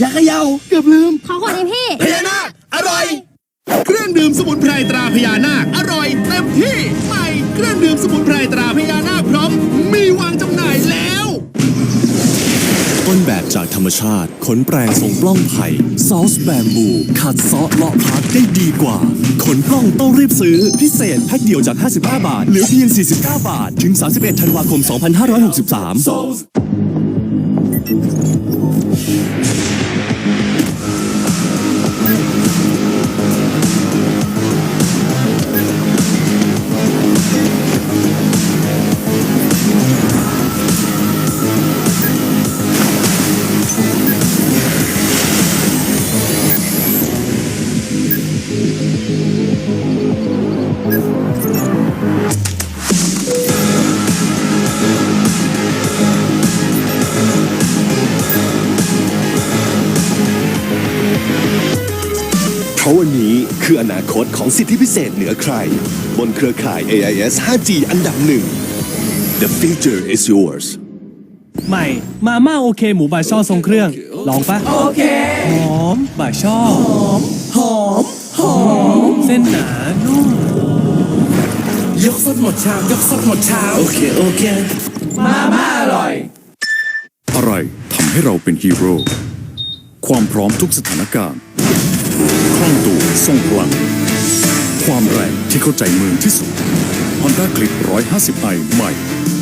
เยาเกือบลืม ขอขวดนี้พี่ พญานาคอร่อย เครื่องดื่มสมุนไพรตราพญานาคอร่อยเต็มที่ใหม่เครื่องดื่มสมุนไพรตราพญานาคพร้อม มีวางจำหน่ายแล้วต้นแบบจากธรรมชาติ ขนแปรงทรงปล้องไผ่ซอสแบมบูขัดเซาะเลาะพักได้ดีกว่า ขนปล้องต้องรีบซื้อ พิเศษแพ็คเดียวจาก 55 บาท เหลือเพียง 49 บาท ถึง 31 ธันวาคม 2563 ราะวันนี้คืออนาคตของสิทธิพิเศษเหนือใคร บนเครือข่าย AIS 5G อันดับหนึ่ง The future is yours ใหม่มาม่าโอเค หมูบาช่อทรงเครื่อง ลองปะโอเคหอมบาช่อหอมหอมหอมเส้นหนานุ่มยกสดหมดชามยกสดหมดชามโอเค โอเคอะไรทำให้เราเป็นฮีโร่ความพร้อมทุกสถานการณ์ คล่องตัวทรงพลัง ความแรงที่เข้าใจเมืองที่สุด Honda Click 150i ใหม่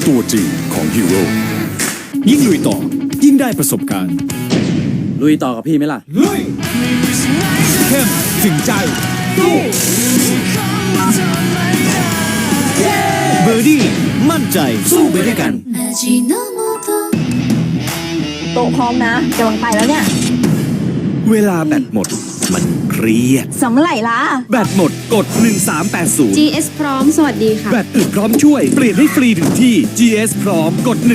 ตัวจริงของฮีโร่ยิ่งลุยต่อ ยิ่งได้ประสบการณ์ ลุยต่อกับพี่ไหมล่ะเข้มถึงใจเบอร์ดี้มั่นใจสู้ไปด้วยกัน โตะพร้อมนะกำลังไปแล้วเนี่ย เวลาแบตหมด มันเครียด สำเมื่อไหร่ล่ะ แบตหมดกด 1380 GS พร้อม สวัสดีค่ะ แบตอึดพร้อมช่วย เปลี่ยนให้ฟรีถึงที่ GS พร้อมกด 1380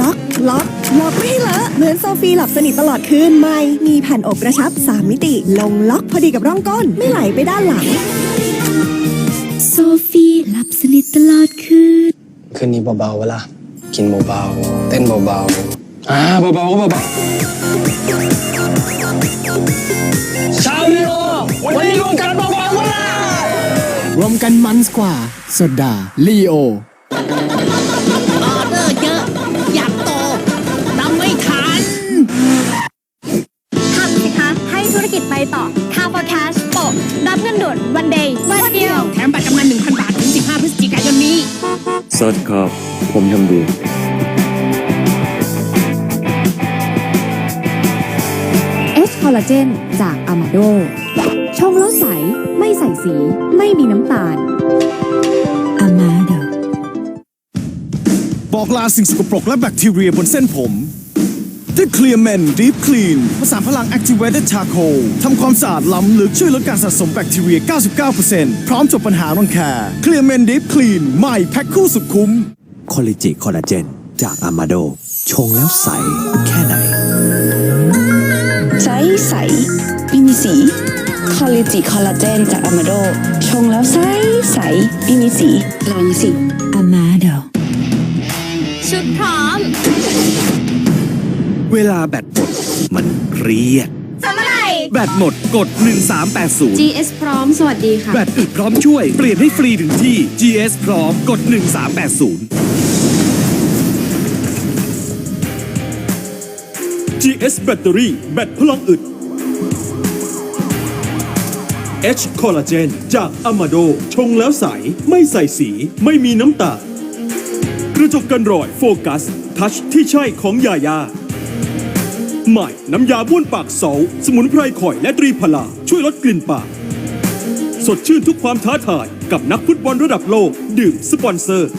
ล็อกล็อกล็อกไม่ให้เลอะเหมือนโซฟีหลับสนิทตลอดคืนไม่ มีแผ่นอกกระชับ 3 มิติ ลงล็อกพอดีกับร่องก้น ไม่ไหลไปด้านหลัง โซฟีหลับสนิทตลอดคืน คืนนี้เบาๆเวลากินเบาๆเต้นเบาๆ อ่าเบาๆก็เบาๆชาวลีโอวันนี้รวมกันเบาๆเวลารวมกันมันกว่าสดาลีโอออเดอร์เยอะ อยากโตทำไม่ทันทำสิคะ ให้ธุรกิจไปต่อ c a r for Cash โปะรับเงินด่วนวันเดย์วันเดียว แถมบัตรกำนัน1,000 บาท ถึง 15 พฤศจิกายนนี้สวัสดีครับ ผมทำดี คอลลาเจนจากอามาโดชงแล้วใส ไม่ใส่สี ไม่มีน้ำตาลอามาโดบอกลาสิ่งสกปรกและแบคทีเรียบนเส้นผมด้วย Clear Men Deep Clean ผสานพลัง Activated Charcoal ทำความสะอาดล้ำลึกช่วยลดการสะสมแบคทีเรีย 99%พร้อมจบปัญหารังแค Clear Men Deep Clean ใหม่แพ็คคู่สุดคุ้ม คอลลิจิคอลลาเจน จากอามาโด ชงแล้วใส แค่ไหน ใสใสไม่มีสี คอลลิจิคอลลาเจนจากอามาโด ชงแล้วใสใสไม่มีสี ลองสิอามาโดชุดพร้อม เวลาแบตหมดมันเครียดสำเมื่อไหร่แบตหมดกด 1380 GS พร้อม สวัสดีค่ะ แบตอึดพร้อมช่วย เปลี่ยนให้ฟรีถึงที่ GS พร้อมกด 1380 GS แบตเตอรี่แบตพลังอึด H คอลลาเจนจากอามาโดชงแล้วใส ไม่ใส่สี ไม่มีน้ำตาลกระจกกันรอยโฟกัส ทัชที่ใช่ของยายาใหม่น้ำยาบ้วนปากเสา สมุนไพรข่อยและตรีพลา ช่วยลดกลิ่นปาก สดชื่นทุกความท้าทาย กับนักฟุตบอลระดับโลก ดื่มสปอนเซอร์